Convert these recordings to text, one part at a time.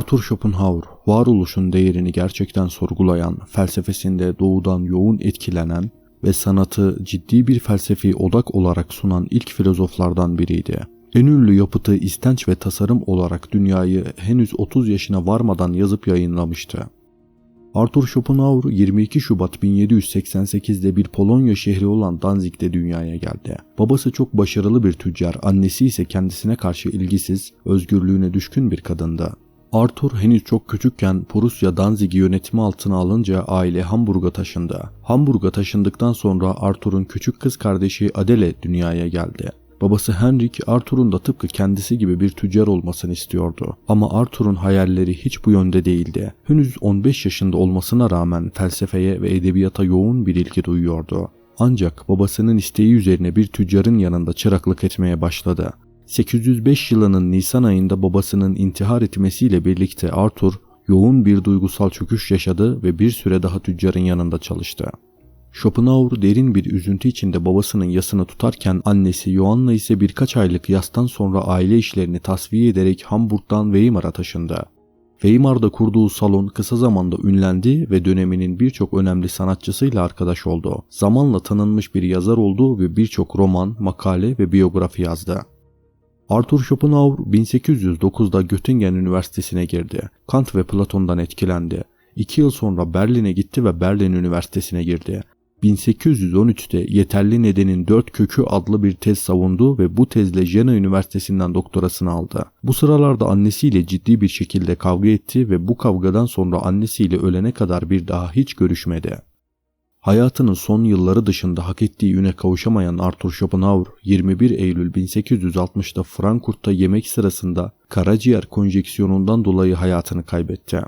Arthur Schopenhauer, varoluşun değerini gerçekten sorgulayan, felsefesinde doğudan yoğun etkilenen ve sanatı ciddi bir felsefi odak olarak sunan ilk filozoflardan biriydi. En ünlü yapıtı istenç ve tasarım olarak dünyayı henüz 30 yaşına varmadan yazıp yayınlamıştı. Arthur Schopenhauer 22 Şubat 1788'de bir Polonya şehri olan Danzig'de dünyaya geldi. Babası çok başarılı bir tüccar, annesi ise kendisine karşı ilgisiz, özgürlüğüne düşkün bir kadındı. Arthur henüz çok küçükken Prusya Danzig'i yönetimi altına alınca aile Hamburg'a taşındı. Hamburg'a taşındıktan sonra Arthur'un küçük kız kardeşi Adele dünyaya geldi. Babası Henrik Arthur'un da tıpkı kendisi gibi bir tüccar olmasını istiyordu. Ama Arthur'un hayalleri hiç bu yönde değildi. Henüz 15 yaşında olmasına rağmen felsefeye ve edebiyata yoğun bir ilgi duyuyordu. Ancak babasının isteği üzerine bir tüccarın yanında çıraklık etmeye başladı. 805 yılının Nisan ayında babasının intihar etmesiyle birlikte Arthur yoğun bir duygusal çöküş yaşadı ve bir süre daha tüccarın yanında çalıştı. Schopenhauer derin bir üzüntü içinde babasının yasını tutarken annesi Joanna ise birkaç aylık yastan sonra aile işlerini tasfiye ederek Hamburg'dan Weimar'a taşındı. Weimar'da kurduğu salon kısa zamanda ünlendi ve döneminin birçok önemli sanatçısıyla arkadaş oldu. Zamanla tanınmış bir yazar oldu ve birçok roman, makale ve biyografi yazdı. Arthur Schopenhauer 1809'da Göttingen Üniversitesi'ne girdi. Kant ve Platon'dan etkilendi. İki yıl sonra Berlin'e gitti ve Berlin Üniversitesi'ne girdi. 1813'te Yeterli Nedenin Dört Kökü adlı bir tez savundu ve bu tezle Jena Üniversitesi'nden doktorasını aldı. Bu sıralarda annesiyle ciddi bir şekilde kavga etti ve bu kavgadan sonra annesiyle ölene kadar bir daha hiç görüşmedi. Hayatının son yılları dışında hak ettiği üne kavuşamayan Arthur Schopenhauer 21 Eylül 1860'da Frankfurt'ta yemek sırasında karaciğer konjeksiyonundan dolayı hayatını kaybetti.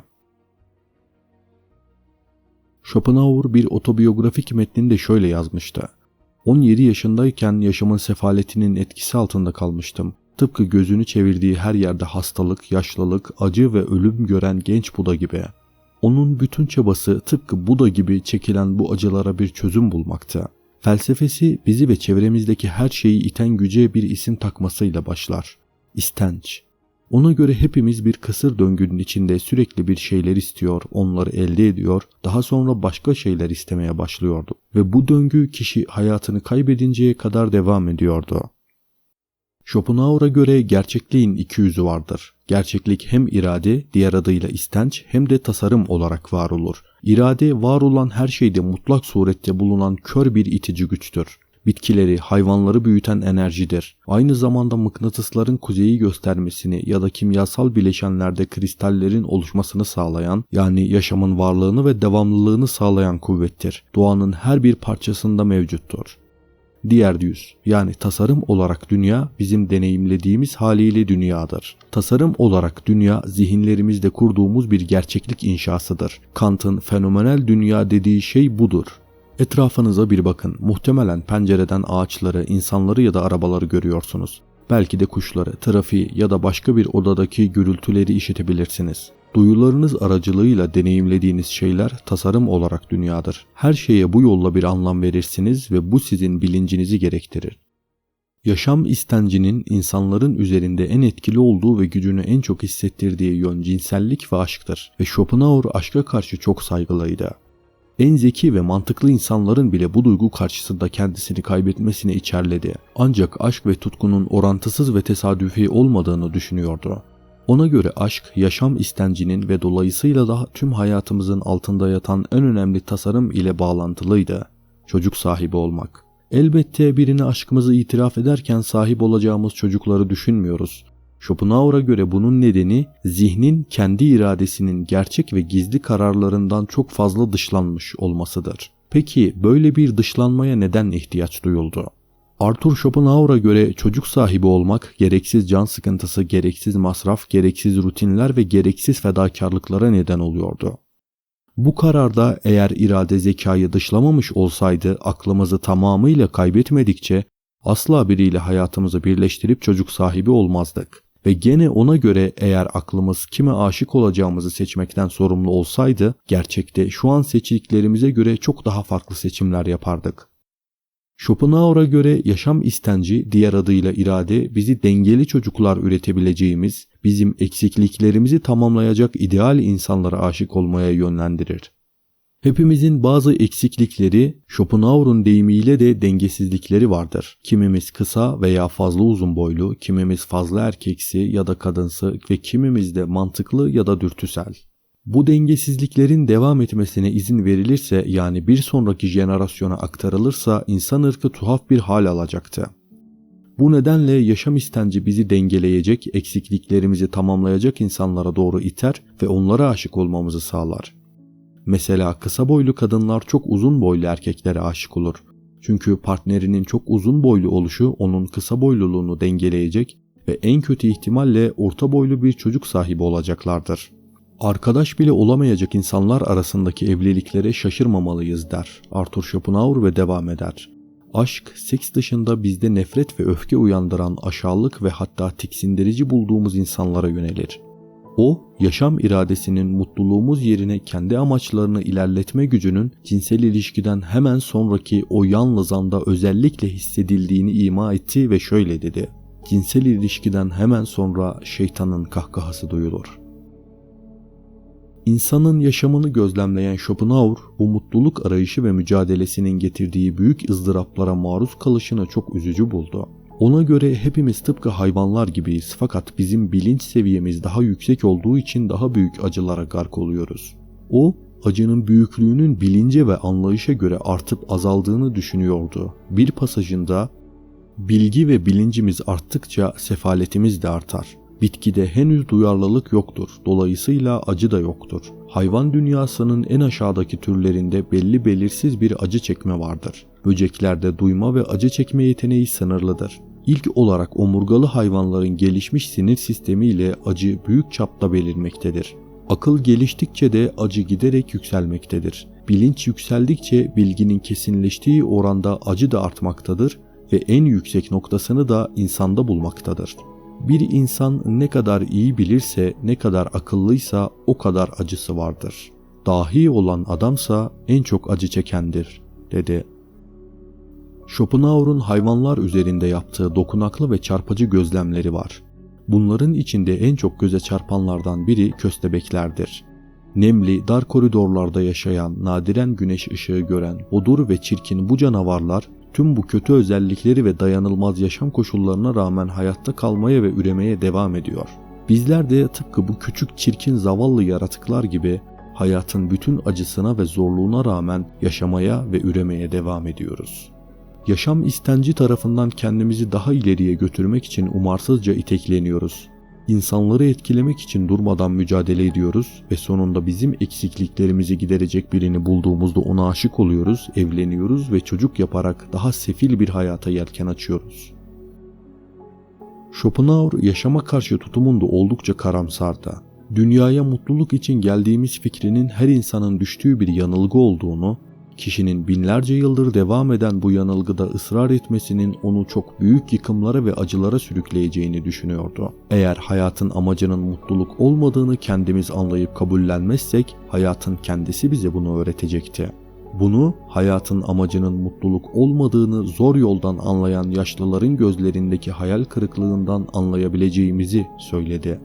Schopenhauer bir otobiyografik metninde şöyle yazmıştı. 17 yaşındayken yaşamın sefaletinin etkisi altında kalmıştım. Tıpkı gözünü çevirdiği her yerde hastalık, yaşlılık, acı ve ölüm gören genç Buda gibi. Onun bütün çabası tıpkı Buda gibi çekilen bu acılara bir çözüm bulmakta. Felsefesi bizi ve çevremizdeki her şeyi iten güce bir isim takmasıyla başlar. İstenç. Ona göre hepimiz bir kısır döngünün içinde sürekli bir şeyler istiyor, onları elde ediyor, daha sonra başka şeyler istemeye başlıyordu. Ve bu döngü kişi hayatını kaybedinceye kadar devam ediyordu. Schopenhauer'a göre gerçekliğin iki yüzü vardır. Gerçeklik hem irade, diğer adıyla istenç hem de tasarım olarak var olur. İrade var olan her şeyde mutlak surette bulunan kör bir itici güçtür bitkileri, hayvanları büyüten enerjidir. Aynı zamanda mıknatısların kuzeyi göstermesini ya da kimyasal bileşenlerde kristallerin oluşmasını sağlayan yani yaşamın varlığını ve devamlılığını sağlayan kuvvettir. Doğanın her bir parçasında mevcuttur. Diğer yüz yani tasarım olarak dünya bizim deneyimlediğimiz haliyle dünyadır. Tasarım olarak dünya zihinlerimizde kurduğumuz bir gerçeklik inşasıdır. Kant'ın fenomenal dünya dediği şey budur. Etrafınıza bir bakın. Muhtemelen pencereden ağaçları, insanları ya da arabaları görüyorsunuz. Belki de kuşları, trafiği ya da başka bir odadaki gürültüleri işitebilirsiniz. Duyularınız aracılığıyla deneyimlediğiniz şeyler tasarım olarak dünyadır. Her şeye bu yolla bir anlam verirsiniz ve bu sizin bilincinizi gerektirir. Yaşam istencinin insanların üzerinde en etkili olduğu ve gücünü en çok hissettirdiği yön cinsellik ve aşktır ve Schopenhauer aşka karşı çok saygılıydı. En zeki ve mantıklı insanların bile bu duygu karşısında kendisini kaybetmesine içerledi. Ancak aşk ve tutkunun orantısız ve tesadüfi olmadığını düşünüyordu. Ona göre aşk, yaşam istencinin ve dolayısıyla da tüm hayatımızın altında yatan en önemli tasarım ile bağlantılıydı. Çocuk sahibi olmak. Elbette birine aşkımızı itiraf ederken sahip olacağımız çocukları düşünmüyoruz. Schopenhauer'a göre bunun nedeni zihnin kendi iradesinin gerçek ve gizli kararlarından çok fazla dışlanmış olmasıdır. Peki böyle bir dışlanmaya neden ihtiyaç duyuldu? Arthur Schopenhauer'a göre çocuk sahibi olmak gereksiz can sıkıntısı, gereksiz masraf, gereksiz rutinler ve gereksiz fedakarlıklara neden oluyordu. Bu kararda eğer irade zekayı dışlamamış olsaydı aklımızı tamamıyla kaybetmedikçe asla biriyle hayatımızı birleştirip çocuk sahibi olmazdık. Ve gene ona göre eğer aklımız kime aşık olacağımızı seçmekten sorumlu olsaydı gerçekte şu an seçtiklerimize göre çok daha farklı seçimler yapardık. Schopenhauer'a göre yaşam istenci diğer adıyla irade bizi dengeli çocuklar üretebileceğimiz, bizim eksikliklerimizi tamamlayacak ideal insanlara aşık olmaya yönlendirir. Hepimizin bazı eksiklikleri, Schopenhauer'un deyimiyle de dengesizlikleri vardır. Kimimiz kısa veya fazla uzun boylu, kimimiz fazla erkeksi ya da kadınsı ve kimimiz de mantıklı ya da dürtüsel. Bu dengesizliklerin devam etmesine izin verilirse yani bir sonraki jenerasyona aktarılırsa insan ırkı tuhaf bir hal alacaktı. Bu nedenle yaşam istenci bizi dengeleyecek, eksikliklerimizi tamamlayacak insanlara doğru iter ve onlara aşık olmamızı sağlar. Mesela kısa boylu kadınlar çok uzun boylu erkeklere aşık olur. Çünkü partnerinin çok uzun boylu oluşu onun kısa boyluluğunu dengeleyecek ve en kötü ihtimalle orta boylu bir çocuk sahibi olacaklardır. Arkadaş bile olamayacak insanlar arasındaki evliliklere şaşırmamalıyız der Arthur Schopenhauer ve devam eder. Aşk, seks dışında bizde nefret ve öfke uyandıran aşağılık ve hatta tiksindirici bulduğumuz insanlara yönelir. O, yaşam iradesinin mutluluğumuz yerine kendi amaçlarını ilerletme gücünün cinsel ilişkiden hemen sonraki o yalnız anda özellikle hissedildiğini ima etti ve şöyle dedi. Cinsel ilişkiden hemen sonra şeytanın kahkahası duyulur. İnsanın yaşamını gözlemleyen Schopenhauer bu mutluluk arayışı ve mücadelesinin getirdiği büyük ızdıraplara maruz kalışını çok üzücü buldu. Ona göre hepimiz tıpkı hayvanlar gibiyiz fakat bizim bilinç seviyemiz daha yüksek olduğu için daha büyük acılara gark oluyoruz. O, acının büyüklüğünün bilince ve anlayışa göre artıp azaldığını düşünüyordu. Bir pasajında bilgi ve bilincimiz arttıkça sefaletimiz de artar. Bitkide henüz duyarlılık yoktur. Dolayısıyla acı da yoktur. Hayvan dünyasının en aşağıdaki türlerinde belli belirsiz bir acı çekme vardır. Böceklerde duyma ve acı çekme yeteneği sınırlıdır. İlk olarak omurgalı hayvanların gelişmiş sinir sistemi ile acı büyük çapta belirmektedir. Akıl geliştikçe de acı giderek yükselmektedir. Bilinç yükseldikçe bilginin kesinleştiği oranda acı da artmaktadır ve en yüksek noktasını da insanda bulmaktadır. Bir insan ne kadar iyi bilirse, ne kadar akıllıysa o kadar acısı vardır. Dahi olan adamsa en çok acı çekendir, dedi. Schopenhauer'un hayvanlar üzerinde yaptığı dokunaklı ve çarpıcı gözlemleri var. Bunların içinde en çok göze çarpanlardan biri köstebeklerdir. Nemli, dar koridorlarda yaşayan, nadiren güneş ışığı gören, odur ve çirkin bu canavarlar tüm bu kötü özellikleri ve dayanılmaz yaşam koşullarına rağmen hayatta kalmaya ve üremeye devam ediyor. Bizler de tıpkı bu küçük çirkin zavallı yaratıklar gibi hayatın bütün acısına ve zorluğuna rağmen yaşamaya ve üremeye devam ediyoruz. Yaşam istenci tarafından kendimizi daha ileriye götürmek için umarsızca itekleniyoruz. İnsanları etkilemek için durmadan mücadele ediyoruz ve sonunda bizim eksikliklerimizi giderecek birini bulduğumuzda ona aşık oluyoruz, evleniyoruz ve çocuk yaparak daha sefil bir hayata yelken açıyoruz. Schopenhauer yaşama karşı tutumunda oldukça karamsardı. Dünyaya mutluluk için geldiğimiz fikrinin her insanın düştüğü bir yanılgı olduğunu Kişinin binlerce yıldır devam eden bu yanılgıda ısrar etmesinin onu çok büyük yıkımlara ve acılara sürükleyeceğini düşünüyordu. Eğer hayatın amacının mutluluk olmadığını kendimiz anlayıp kabullenmezsek hayatın kendisi bize bunu öğretecekti. Bunu hayatın amacının mutluluk olmadığını zor yoldan anlayan yaşlıların gözlerindeki hayal kırıklığından anlayabileceğimizi söyledi.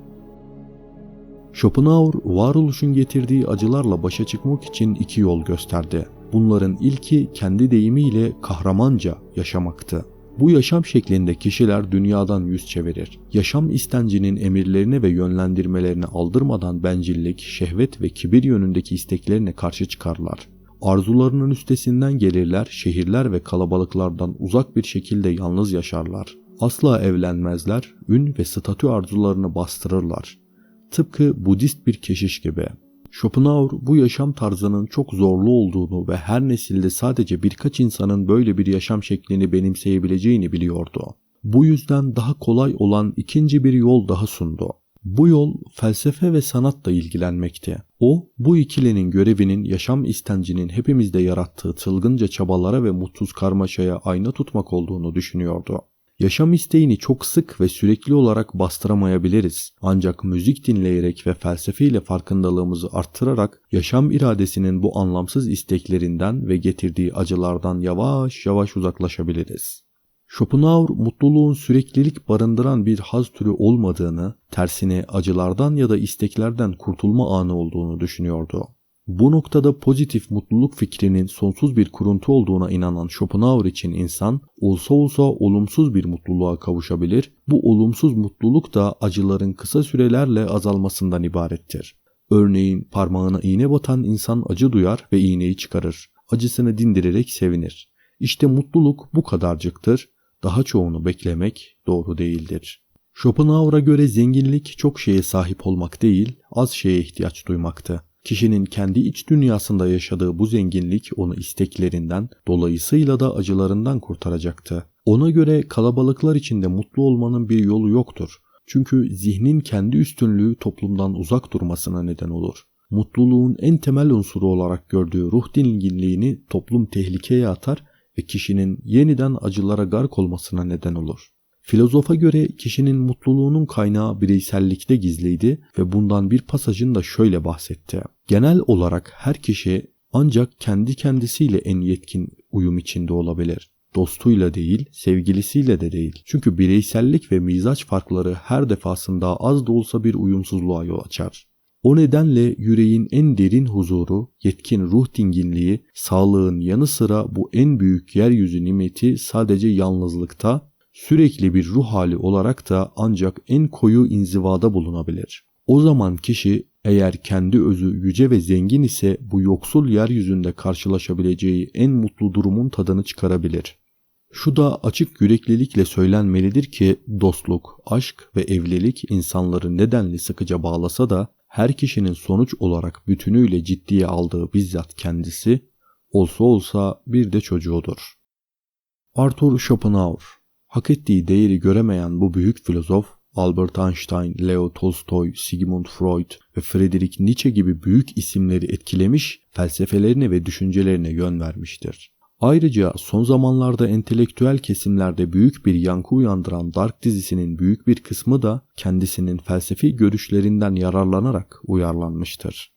Schopenhauer varoluşun getirdiği acılarla başa çıkmak için iki yol gösterdi. Bunların ilki kendi deyimiyle kahramanca yaşamaktı. Bu yaşam şeklinde kişiler dünyadan yüz çevirir. Yaşam istencinin emirlerine ve yönlendirmelerine aldırmadan bencillik, şehvet ve kibir yönündeki isteklerine karşı çıkarlar. Arzularının üstesinden gelirler, şehirler ve kalabalıklardan uzak bir şekilde yalnız yaşarlar. Asla evlenmezler, ün ve statü arzularını bastırırlar. Tıpkı Budist bir keşiş gibi. Schopenhauer bu yaşam tarzının çok zorlu olduğunu ve her nesilde sadece birkaç insanın böyle bir yaşam şeklini benimseyebileceğini biliyordu. Bu yüzden daha kolay olan ikinci bir yol daha sundu. Bu yol felsefe ve sanatla ilgilenmekti. O, bu ikilinin görevinin yaşam istencinin hepimizde yarattığı çılgınca çabalara ve mutsuz karmaşaya ayna tutmak olduğunu düşünüyordu. Yaşam isteğini çok sık ve sürekli olarak bastıramayabiliriz. Ancak müzik dinleyerek ve felsefeyle farkındalığımızı arttırarak yaşam iradesinin bu anlamsız isteklerinden ve getirdiği acılardan yavaş yavaş uzaklaşabiliriz. Schopenhauer mutluluğun süreklilik barındıran bir haz türü olmadığını, tersine acılardan ya da isteklerden kurtulma anı olduğunu düşünüyordu. Bu noktada pozitif mutluluk fikrinin sonsuz bir kuruntu olduğuna inanan Schopenhauer için insan olsa olsa olumsuz bir mutluluğa kavuşabilir. Bu olumsuz mutluluk da acıların kısa sürelerle azalmasından ibarettir. Örneğin parmağına iğne batan insan acı duyar ve iğneyi çıkarır. Acısını dindirerek sevinir. İşte mutluluk bu kadarcıktır. Daha çoğunu beklemek doğru değildir. Schopenhauer'a göre zenginlik çok şeye sahip olmak değil, az şeye ihtiyaç duymaktı. Kişinin kendi iç dünyasında yaşadığı bu zenginlik onu isteklerinden, dolayısıyla da acılarından kurtaracaktı. Ona göre kalabalıklar içinde mutlu olmanın bir yolu yoktur. Çünkü zihnin kendi üstünlüğü toplumdan uzak durmasına neden olur. Mutluluğun en temel unsuru olarak gördüğü ruh dinginliğini toplum tehlikeye atar ve kişinin yeniden acılara gark olmasına neden olur. Filozofa göre kişinin mutluluğunun kaynağı bireysellikte gizliydi ve bundan bir pasajın da şöyle bahsetti. Genel olarak her kişi ancak kendi kendisiyle en yetkin uyum içinde olabilir. Dostuyla değil, sevgilisiyle de değil. Çünkü bireysellik ve mizaç farkları her defasında az da olsa bir uyumsuzluğa yol açar. O nedenle yüreğin en derin huzuru, yetkin ruh dinginliği, sağlığın yanı sıra bu en büyük yeryüzü nimeti sadece yalnızlıkta, sürekli bir ruh hali olarak da ancak en koyu inzivada bulunabilir. O zaman kişi eğer kendi özü yüce ve zengin ise bu yoksul yeryüzünde karşılaşabileceği en mutlu durumun tadını çıkarabilir. Şu da açık yüreklilikle söylenmelidir ki dostluk, aşk ve evlilik insanları nedenli sıkıca bağlasa da her kişinin sonuç olarak bütünüyle ciddiye aldığı bizzat kendisi, olsa olsa bir de çocuğudur. Arthur Schopenhauer Hak ettiği değeri göremeyen bu büyük filozof, Albert Einstein, Leo Tolstoy, Sigmund Freud ve Friedrich Nietzsche gibi büyük isimleri etkilemiş, felsefelerine ve düşüncelerine yön vermiştir. Ayrıca son zamanlarda entelektüel kesimlerde büyük bir yankı uyandıran Dark dizisinin büyük bir kısmı da kendisinin felsefi görüşlerinden yararlanarak uyarlanmıştır.